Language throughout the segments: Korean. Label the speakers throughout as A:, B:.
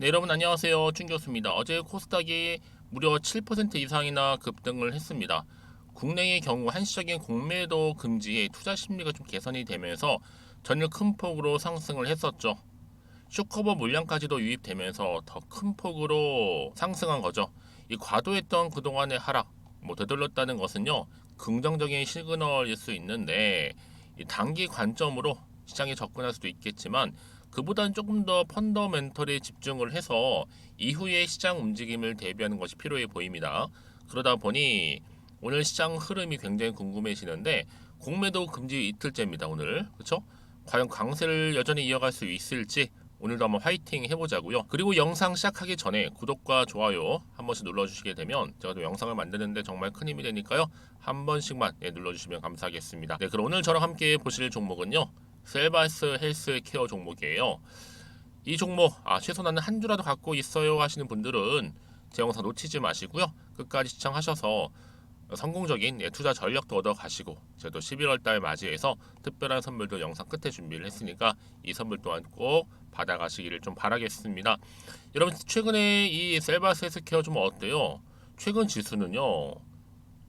A: 네, 여러분 안녕하세요. 춘 교수입니다. 어제 코스닥이 무려 7% 이상이나 급등을 했습니다. 국내의 경우 한시적인 공매도 금지에 투자 심리가 좀 개선이 되면서 전일 큰 폭으로 상승을 했었죠. 쇼커버 물량까지도 유입되면서 더 큰 폭으로 상승한 거죠. 이 과도했던 그동안의 하락, 뭐 되돌렸다는 것은요, 긍정적인 시그널일 수 있는데, 이 단기 관점으로 시장에 접근할 수도 있겠지만, 그보다는 조금 더 펀더멘털에 집중을 해서 이후의 시장 움직임을 대비하는 것이 필요해 보입니다. 그러다 보니 오늘 시장 흐름이 굉장히 궁금해지는데 공매도 금지 이틀째입니다. 오늘 그렇죠? 과연 강세를 여전히 이어갈 수 있을지 오늘도 한번 화이팅 해보자고요. 그리고 영상 시작하기 전에 구독과 좋아요 한 번씩 눌러주시게 되면 제가 또 영상을 만드는데 정말 큰 힘이 되니까요. 한 번씩만 예, 눌러주시면 감사하겠습니다. 네, 그럼 오늘 저랑 함께 보실 종목은요. 셀바스 헬스 케어 종목이에요. 이 종목 아 최소 나는 한 주라도 갖고 있어요 하시는 분들은 제 영상 놓치지 마시고요. 끝까지 시청하셔서 성공적인 예, 투자 전략도 얻어 가시고 또 11월 달 맞이해서 특별한 선물도 영상 끝에 준비를 했으니까 이 선물 또한 꼭 받아 가시기를 좀 바라겠습니다. 여러분 최근에 이 셀바스 헬스케어 좀 어때요? 최근 지수는요.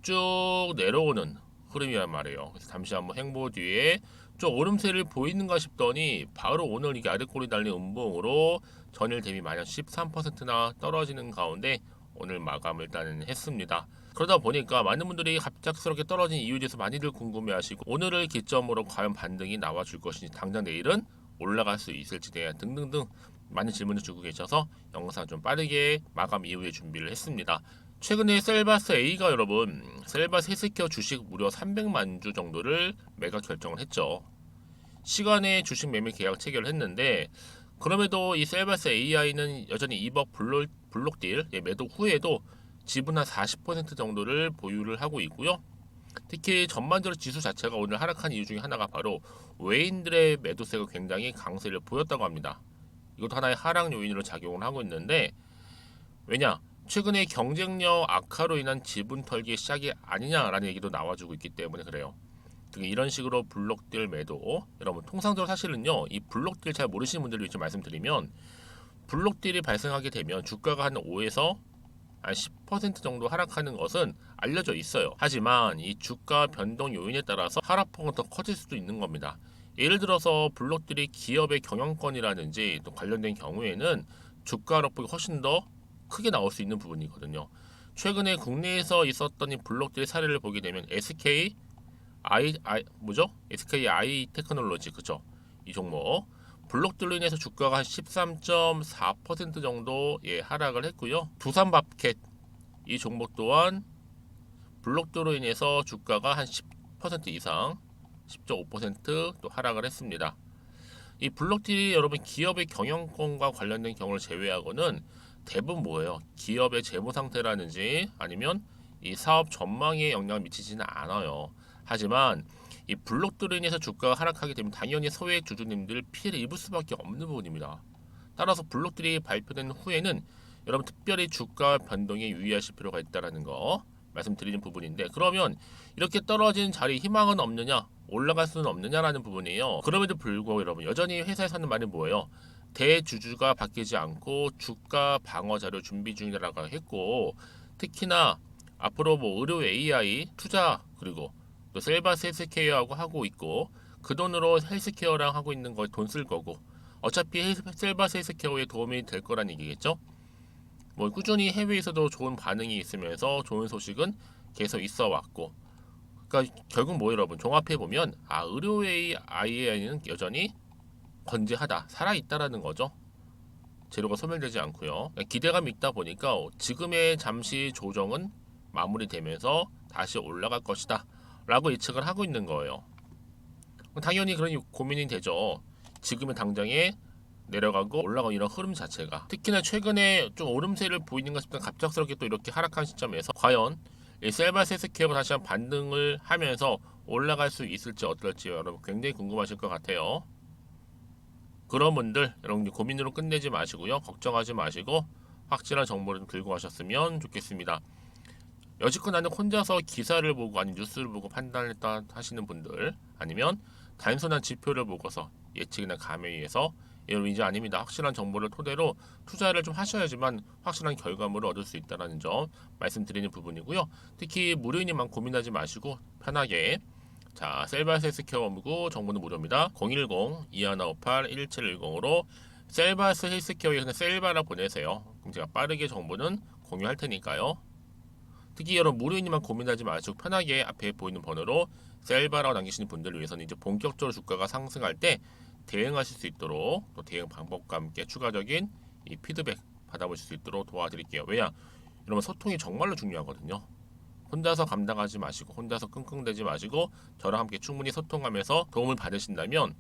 A: 쭉 내려오는 흐름이란 말이에요. 그래서 잠시 한번 행보 뒤에 좀 오름세를 보이는가 싶더니 바로 오늘 이게 아래꼬리 달린 음봉으로 전일 대비 마이너 13%나 떨어지는 가운데 오늘 마감을 일단은 했습니다. 그러다 보니까 많은 분들이 갑작스럽게 떨어진 이유에 대해서 많이들 궁금해하시고 오늘을 기점으로 과연 반등이 나와줄 것인지 당장 내일은 올라갈 수 있을지 대한 등등등 많은 질문을 주고 계셔서 영상 좀 빠르게 마감 이후에 준비를 했습니다. 최근에 셀바스 A가 여러분 셀바스 헬스케어 주식 무려 300만 주 정도를 매각 결정을 했죠. 시간에 주식 매매 계약 체결을 했는데 그럼에도 이 셀바스 AI는 여전히 2억 블록, 블록딜 예, 매도 후에도 지분 한 40% 정도를 보유를 하고 있고요. 특히 전반적으로 지수 자체가 오늘 하락한 이유 중에 하나가 바로 외인들의 매도세가 굉장히 강세를 보였다고 합니다. 이것도 하나의 하락 요인으로 작용을 하고 있는데 왜냐? 최근에 경쟁력 악화로 인한 지분 털기 시작이 아니냐라는 얘기도 나와주고 있기 때문에 그래요. 그 이런 식으로 블록딜 매도 여러분 통상적으로 사실은요 이 블록딜 잘 모르시는 분들을 위해 좀 말씀드리면 블록딜이 발생하게 되면 주가가 한 5에서 한 10% 정도 하락하는 것은 알려져 있어요. 하지만 이 주가 변동 요인에 따라서 하락폭은 더 커질 수도 있는 겁니다. 예를 들어서 블록들이 기업의 경영권이라든지 또 관련된 경우에는 주가 하락폭이 훨씬 더 크게 나올 수 있는 부분이거든요. 최근에 국내에서 있었던 이 블록들의 사례를 보게 되면 SK I, I 뭐죠? SK I 테크놀로지 그죠? 이 종목 블록들로 인해서 주가가 한 13.4% 정도 예, 하락을 했고요. 두산밥켓 이 종목 또한 블록들로 인해서 주가가 한 10% 이상 10.5%또 하락을 했습니다. 이 블록딜이 여러분 기업의 경영권과 관련된 경우를 제외하고는 대부분 뭐예요? 기업의 재무 상태라든지 아니면 이 사업 전망에 영향을 미치지는 않아요. 하지만 이 블록들로 인해서 주가가 하락하게 되면 당연히 소액 주주님들 피해를 입을 수밖에 없는 부분입니다. 따라서 블록들이 발표된 후에는 여러분 특별히 주가 변동에 유의하실 필요가 있다라는 거 말씀드리는 부분인데 그러면 이렇게 떨어진 자리 희망은 없느냐 올라갈 수는 없느냐라는 부분이에요. 그럼에도 불구하고 여러분 여전히 회사에서 하는 말이 뭐예요? 대주주가 바뀌지 않고 주가 방어 자료 준비 중이라고 했고 특히나 앞으로 뭐 의료 AI 투자 그리고 또 셀바스 헬스케어하고 하고 있고 그 돈으로 헬스케어랑 하고 있는 거돈쓸 거고 어차피 셀바스 헬스케어에 도움이 될 거란 얘기겠죠? 뭐 꾸준히 해외에서도 좋은 반응이 있으면서 좋은 소식은 계속 있어 왔고 그러니까 결국 뭐 여러분 종합해 보면 아 의료 AI는 여전히 건재하다 살아 있다라는 거죠. 재료가 소멸되지 않고요. 기대감이 있다 보니까 지금의 잠시 조정은 마무리되면서 다시 올라갈 것이다. 라고 예측을 하고 있는 거예요. 당연히 그런 고민이 되죠. 지금의 당장에 내려가고 올라가는 이런 흐름 자체가 특히나 최근에 좀 오름세를 보이는 것 싶은 갑작스럽게 또 이렇게 하락한 시점에서 과연 이 셀바세스 케어가 다시 한 반등을 하면서 올라갈 수 있을지 어떨지 여러분 굉장히 궁금하실 것 같아요. 그런 분들 여러분 고민으로 끝내지 마시고요. 걱정하지 마시고 확실한 정보를 좀 들고 가셨으면 좋겠습니다. 여지껏 나는 혼자서 기사를 보고 아니 뉴스를 보고 판단했다 하시는 분들 아니면 단순한 지표를 보고서 예측이나 감에 의해서 여러분 이제 아닙니다. 확실한 정보를 토대로 투자를 좀 하셔야지만 확실한 결과물을 얻을 수 있다는 점 말씀드리는 부분이고요. 특히 무료인이만 고민하지 마시고 편하게 자 셀바스 헬스케어 무고 정보는 무료입니다. 010-2158-1710으로 셀바스 헬스케어에 그냥 셀바라 보내세요. 그럼 제가 빠르게 정보는 공유할 테니까요. 특히 여러분 무료인이만 고민하지 마시고 편하게 앞에 보이는 번호로 셀바라고 남기시는 분들을 위해서는 이제 본격적으로 주가가 상승할 때 대응하실 수 있도록 또 대응 방법과 함께 추가적인 이 피드백 받아보실 수 있도록 도와드릴게요. 왜냐? 여러분 소통이 정말로 중요하거든요. 혼자서 감당하지 마시고 혼자서 끙끙대지 마시고 저랑 함께 충분히 소통하면서 도움을 받으신다면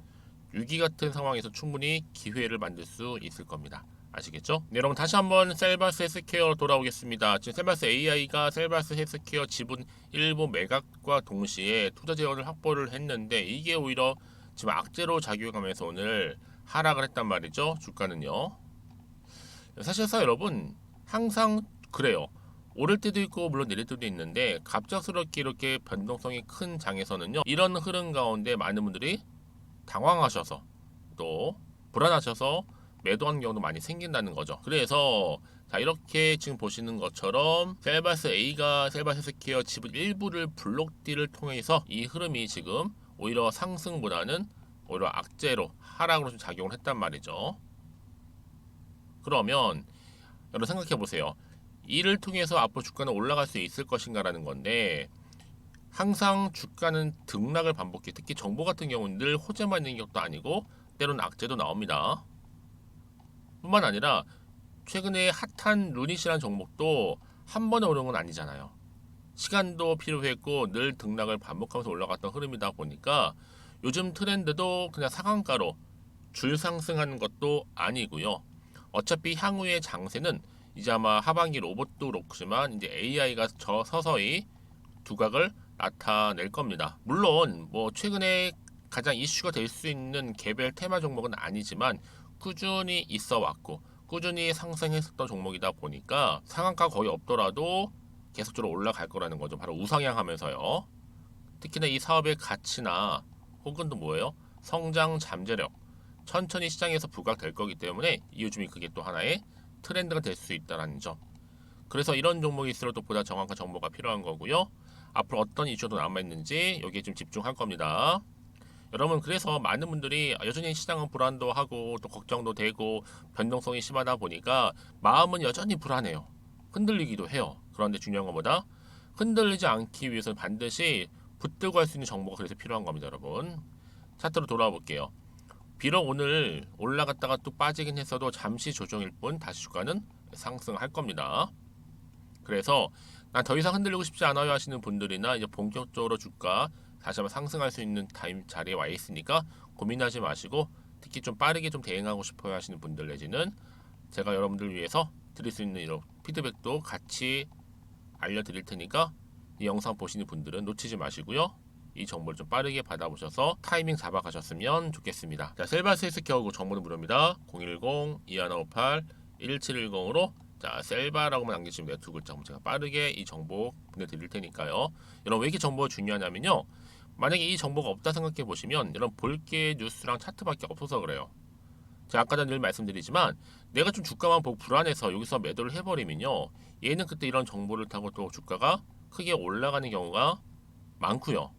A: 위기 같은 상황에서 충분히 기회를 만들 수 있을 겁니다. 아시겠죠? 네, 여러분 다시 한번 셀바스 헬스케어 돌아오겠습니다. 지금 셀바스 AI가 셀바스 헬스케어 지분 일부 매각과 동시에 투자 재원을 확보를 했는데 이게 오히려 지금 악재로 작용하면서 오늘 하락을 했단 말이죠. 주가는요. 사실상 여러분 항상 그래요. 오를 때도 있고 물론 내릴 때도 있는데 갑작스럽게 이렇게 변동성이 큰 장에서는요. 이런 흐름 가운데 많은 분들이 당황하셔서 또 불안하셔서 매도하는 경우도 많이 생긴다는 거죠. 그래서 자 이렇게 지금 보시는 것처럼 셀바스 A가 셀바스 스퀘어 지분 일부를 블록딜을 통해서 이 흐름이 지금 오히려 상승보다는 오히려 악재로 하락으로 좀 작용을 했단 말이죠. 그러면 여러분 생각해 보세요. 이를 통해서 앞으로 주가는 올라갈 수 있을 것인가라는 건데 항상 주가는 등락을 반복해 특히 정보 같은 경우는 늘 호재만 있는 것도 아니고 때로는 악재도 나옵니다. 뿐만 아니라 최근에 핫한 루닛이라는 종목도 한 번에 오른 건 아니잖아요. 시간도 필요했고 늘 등락을 반복하면서 올라갔던 흐름이다 보니까 요즘 트렌드도 그냥 상한가로 줄 상승하는 것도 아니고요. 어차피 향후의 장세는 이제 아마 하반기 로봇도 그렇지만 이제 AI가 저 서서히 두각을 나타낼 겁니다. 물론 뭐 최근에 가장 이슈가 될 수 있는 개별 테마 종목은 아니지만 꾸준히 있어 왔고 꾸준히 상승했었던 종목이다 보니까 상한가 거의 없더라도 계속적으로 올라갈 거라는 거죠. 바로 우상향하면서요. 특히나 이 사업의 가치나 혹은 또 뭐예요? 성장 잠재력 천천히 시장에서 부각될 거기 때문에 요즘이 그게 또 하나의 트렌드가 될 수 있다는 점. 그래서 이런 종목이 있을수록 보다 정확한 정보가 필요한 거고요. 앞으로 어떤 이슈도 남아 있는지 여기에 좀 집중할 겁니다. 여러분 그래서 많은 분들이 여전히 시장은 불안도 하고 또 걱정도 되고 변동성이 심하다 보니까 마음은 여전히 불안해요. 흔들리기도 해요. 그런데 중요한 것보다 흔들리지 않기 위해서는 반드시 붙들고 할 수 있는 정보가 그래서 필요한 겁니다, 여러분. 차트로 돌아와 볼게요. 비록 오늘 올라갔다가 또 빠지긴 했어도 잠시 조정일 뿐 다시 주가는 상승할 겁니다. 그래서 난 더 이상 흔들리고 싶지 않아요 하시는 분들이나 이제 본격적으로 주가 다시 한번 상승할 수 있는 타임 자리에 와 있으니까 고민하지 마시고 특히 좀 빠르게 좀 대응하고 싶어요 하시는 분들 내지는 제가 여러분들 위해서 드릴 수 있는 이런 피드백도 같이 알려드릴 테니까 이 영상 보시는 분들은 놓치지 마시고요. 이 정보를 좀 빠르게 받아보셔서 타이밍 잡아가셨으면 좋겠습니다. 자, 셀바스 헬스케어고 정보는 무료입니다. 010-2158-1710으로 자, 셀바라고만 돼요. 두 글자. 제가 빠르게 이 정보 보내드릴 테니까요. 여러분 왜 이렇게 정보가 중요하냐면요. 만약에 이 정보가 없다 생각해 보시면 여러분 볼 게 뉴스랑 차트밖에 없어서 그래요. 제가 아까 전에 늘 말씀드리지만 내가 좀 주가만 보고 불안해서 여기서 매도를 해버리면요. 얘는 그때 이런 정보를 타고 또 주가가 크게 올라가는 경우가 많고요.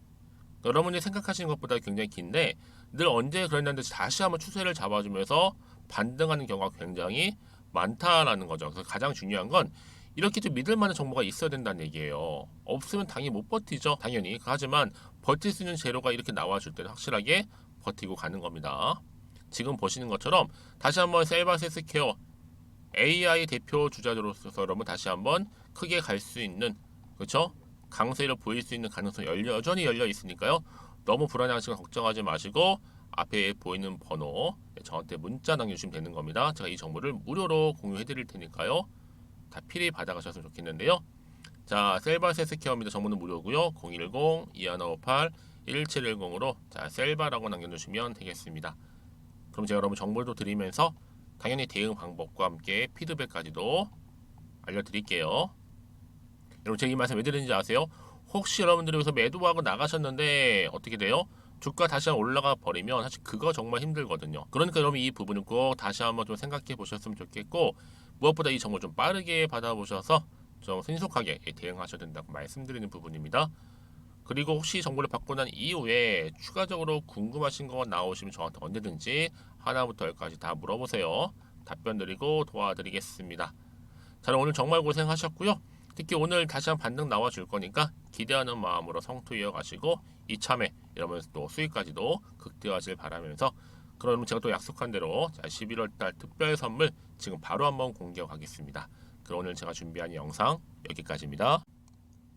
A: 여러분이 생각하시는 것보다 굉장히 긴데 늘 언제 그랬는데 다시 한번 추세를 잡아주면서 반등하는 경우가 굉장히 많다라는 거죠. 그래서 가장 중요한 건 이렇게 좀 믿을 만한 정보가 있어야 된다는 얘기예요. 없으면 당연히 못 버티죠. 당연히. 하지만 버틸 수 있는 재료가 이렇게 나와줄 때는 확실하게 버티고 가는 겁니다. 지금 보시는 것처럼 다시 한번 셀바세스 케어 AI 대표 주자로서 여러분 다시 한번 크게 갈 수 있는 그렇죠? 강세를 보일 수 있는 가능성이 열려, 여전히 열려 있으니까요. 너무 불안해하시고 걱정하지 마시고 앞에 보이는 번호 네, 저한테 문자 남겨주시면 되는 겁니다. 제가 이 정보를 무료로 공유해 드릴 테니까요. 다 필히 받아가셨으면 좋겠는데요. 자, 셀바세스 케어입니다. 정보는 무료고요. 010-2158-1710으로 자, 셀바라고 남겨주시면 되겠습니다. 그럼 제가 여러분 정보도 드리면서 당연히 대응 방법과 함께 피드백까지도 알려드릴게요. 여러분 제가 이 말씀 왜 드리는지 아세요? 혹시 여러분들이 여기서 매도하고 나가셨는데 어떻게 돼요? 주가 다시 한번 올라가 버리면 사실 그거 정말 힘들거든요. 그러니까 여러분 이 부분은 꼭 다시 한번 좀 생각해 보셨으면 좋겠고 무엇보다 이 정보 좀 빠르게 받아보셔서 좀 신속하게 대응하셔야 된다고 말씀드리는 부분입니다. 그리고 혹시 정보를 받고 난 이후에 추가적으로 궁금하신 거 나오시면 저한테 언제든지 하나부터 열까지 다 물어보세요. 답변 드리고 도와드리겠습니다. 자, 오늘 정말 고생하셨고요. 특히 오늘 다시 한 반등 나와 줄 거니까 기대하는 마음으로 성투 이어가시고 이참에 이러면서 또 수익까지도 극대화하길 바라면서 그럼 제가 또 약속한 대로 자, 11월 달 특별 선물 지금 바로 한번 공개하겠습니다. 그럼 오늘 제가 준비한 영상 여기까지입니다.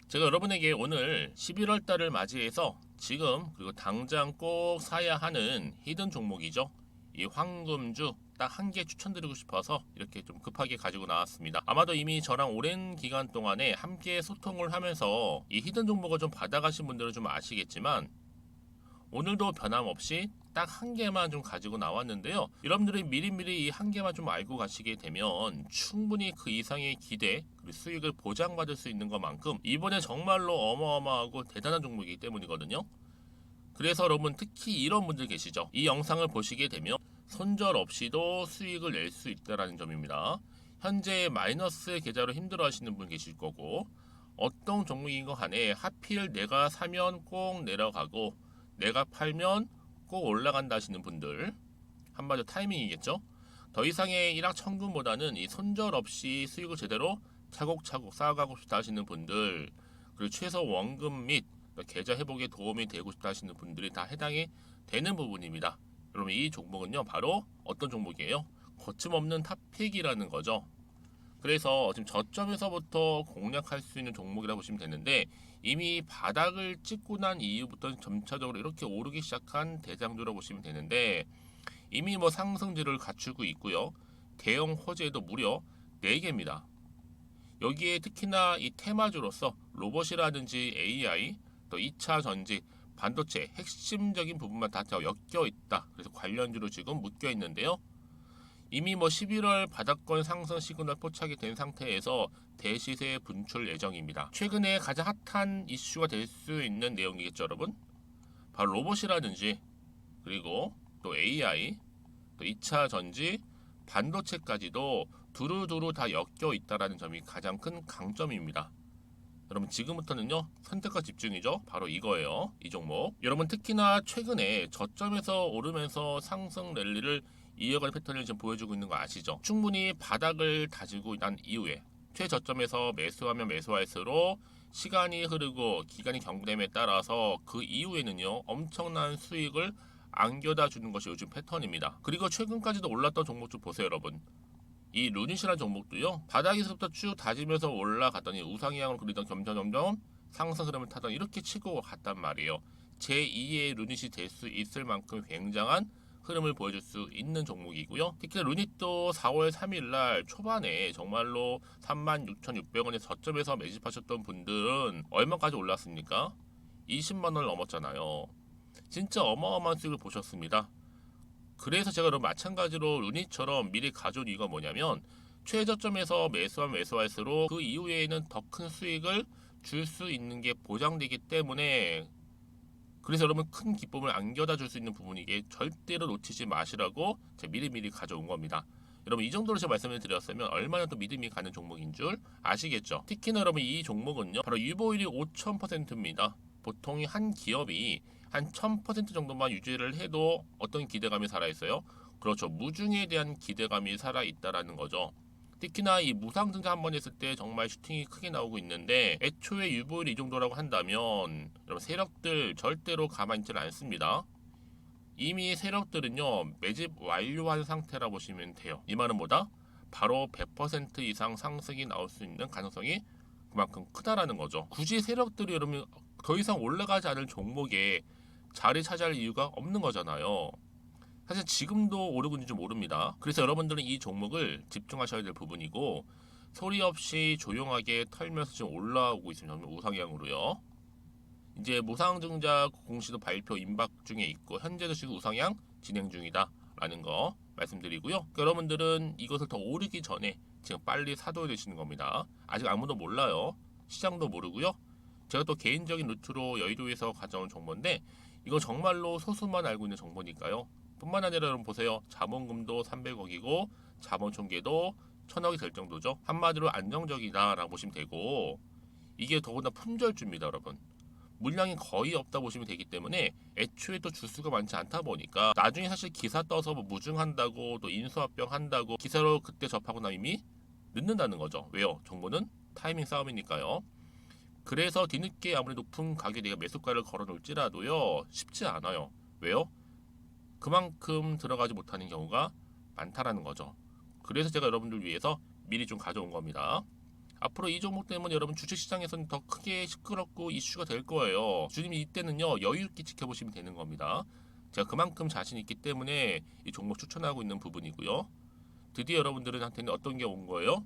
A: 제가 여러분에게 오늘 11월 달을 맞이해서 지금 그리고 당장 꼭 사야 하는 히든 종목이죠. 이 황금주 딱 한 개 추천드리고 싶어서 이렇게 좀 급하게 가지고 나왔습니다. 아마도 이미 저랑 오랜 기간 동안에 함께 소통을 하면서 이 히든 종목을 좀 받아가신 분들은 좀 아시겠지만 오늘도 변함없이 딱 한 개만 좀 가지고 나왔는데요. 여러분들이 미리미리 이 한 개만 좀 알고 가시게 되면 충분히 그 이상의 기대 그리고 수익을 보장받을 수 있는 것만큼 이번에 정말로 어마어마하고 대단한 종목이기 때문이거든요. 그래서 여러분 특히 이런 분들 계시죠. 이 영상을 보시게 되면 손절 없이도 수익을 낼 수 있다라는 점입니다. 현재 마이너스 계좌로 힘들어 하시는 분 계실 거고 어떤 종목인 거 간에 하필 내가 사면 꼭 내려가고 내가 팔면 꼭 올라간다 하시는 분들 한마디로 타이밍이겠죠. 더 이상의 일확천금보다는 이 손절 없이 수익을 제대로 차곡차곡 쌓아가고 싶다 하시는 분들 그리고 최소 원금 및 계좌 회복에 도움이 되고 싶다 하시는 분들이 다 해당이 되는 부분입니다. 여러분 이 종목은요 바로 어떤 종목이에요? 거침없는 탑픽이라는 거죠. 그래서 지금 저점에서부터 공략할 수 있는 종목이라고 보시면 되는데 이미 바닥을 찍고 난 이후부터 점차적으로 이렇게 오르기 시작한 대장주라고 보시면 되는데 이미 뭐 상승지를 갖추고 있고요. 대형 호재도 무려 4개입니다. 여기에 특히나 이 테마주로서 로봇이라든지 AI 또 2차 전지 반도체 핵심적인 부분만 다 엮여 있다. 그래서 관련주로 지금 묶여 있는데요. 이미 뭐 11월 바닥권 상승 시그널 포착이 된 상태에서 대시세 분출 예정입니다. 최근에 가장 핫한 이슈가 될 수 있는 내용이겠죠, 여러분? 바로 로봇이라든지 그리고 또 AI, 또 2차 전지, 반도체까지도 두루두루 다 엮여 있다라는 점이 가장 큰 강점입니다. 여러분 지금부터는요 선택과 집중이죠. 바로 이거예요. 이 종목. 여러분 특히나 최근에 저점에서 오르면서 상승 랠리를 이어갈 패턴을 지금 보여주고 있는 거 아시죠? 충분히 바닥을 다지고 난 이후에 최저점에서 매수하면 매수할수록 시간이 흐르고 기간이 경됨에 따라서 그 이후에는요 엄청난 수익을 안겨다 주는 것이 요즘 패턴입니다. 그리고 최근까지도 올랐던 종목 좀 보세요 여러분 이 루닛이라는 종목도요 바닥에서부터 쭉 다지면서 올라갔더니 우상향으로 그리던 점점점점 상승 흐름을 타던 이렇게 치고 갔단 말이에요. 제2의 루닛이 될 수 있을 만큼 굉장한 흐름을 보여줄 수 있는 종목이고요. 특히 루닛도 4월 3일 초반에 정말로 36,600원의 저점에서 매집하셨던 분들은 얼마까지 올랐습니까? 20만원을 넘었잖아요. 진짜 어마어마한 수익을 보셨습니다 그래서 제가 그럼 마찬가지로 루닛처럼 미리 가져온 이유가 뭐냐면 최저점에서 매수하면 매수할수록 그 이후에는 더 큰 수익을 줄 수 있는 게 보장되기 때문에 그래서 여러분 큰 기쁨을 안겨다 줄 수 있는 부분이게 절대로 놓치지 마시라고 제가 미리미리 가져온 겁니다. 여러분 이 정도로 제가 말씀을 드렸으면 얼마나 또 믿음이 가는 종목인 줄 아시겠죠? 특히나 여러분 이 종목은요 바로 유보율이 5,000%입니다. 보통 한 기업이 한 1000% 정도만 유지를 해도 어떤 기대감이 살아있어요? 그렇죠. 무중에 대한 기대감이 살아있다라는 거죠. 특히나 이 무상 증자 한 번 했을 때 정말 슈팅이 크게 나오고 있는데 애초에 유보율이 이 정도라고 한다면 여러분 세력들 절대로 가만히 있지 않습니다. 이미 세력들은요 매집 완료한 상태라 보시면 돼요. 이 말은 뭐다? 바로 100% 이상 상승이 나올 수 있는 가능성이 그만큼 크다라는 거죠. 굳이 세력들이 여러분 더 이상 올라가지 않을 종목에 자리 차지할 이유가 없는 거잖아요. 사실 지금도 오르고 있는지 모릅니다. 그래서 여러분들은 이 종목을 집중하셔야 될 부분이고 소리 없이 조용하게 털면서 지금 올라오고 있습니다. 우상향으로요. 이제 무상증자 공시도 발표 임박 중에 있고 현재도 지금 우상향 진행 중이다라는 거 말씀드리고요. 그러니까 여러분들은 이것을 더 오르기 전에 지금 빨리 사둬야 되시는 겁니다. 아직 아무도 몰라요. 시장도 모르고요. 제가 또 개인적인 루트로 여의도에서 가져온 정보인데 이거 정말로 소수만 알고 있는 정보니까요. 뿐만 아니라 여러분 보세요. 자본금도 300억이고 자본 총계도 1000억이 될 정도죠. 한마디로 안정적이다라고 보시면 되고 이게 더구나 품절주입니다, 여러분. 물량이 거의 없다 보시면 되기 때문에 애초에 또 주수가 많지 않다 보니까 나중에 사실 기사 떠서 뭐 무증한다고 또 인수합병 한다고 기사로 그때 접하고 나면 이미 늦는다는 거죠. 왜요? 정보는 타이밍 싸움이니까요. 그래서 뒤늦게 아무리 높은 가격에 내가 매수가를 걸어 놓을지라도요 쉽지 않아요. 왜요? 그만큼 들어가지 못하는 경우가 많다라는 거죠. 그래서 제가 여러분들 위해서 미리 좀 가져온 겁니다. 앞으로 이 종목 때문에 여러분 주식시장에서는 더 크게 시끄럽고 이슈가 될 거예요. 주님이 이때는요 여유 있게 지켜보시면 되는 겁니다. 제가 그만큼 자신 있기 때문에 이 종목 추천하고 있는 부분이고요. 드디어 여러분들한테는 어떤 게 온 거예요?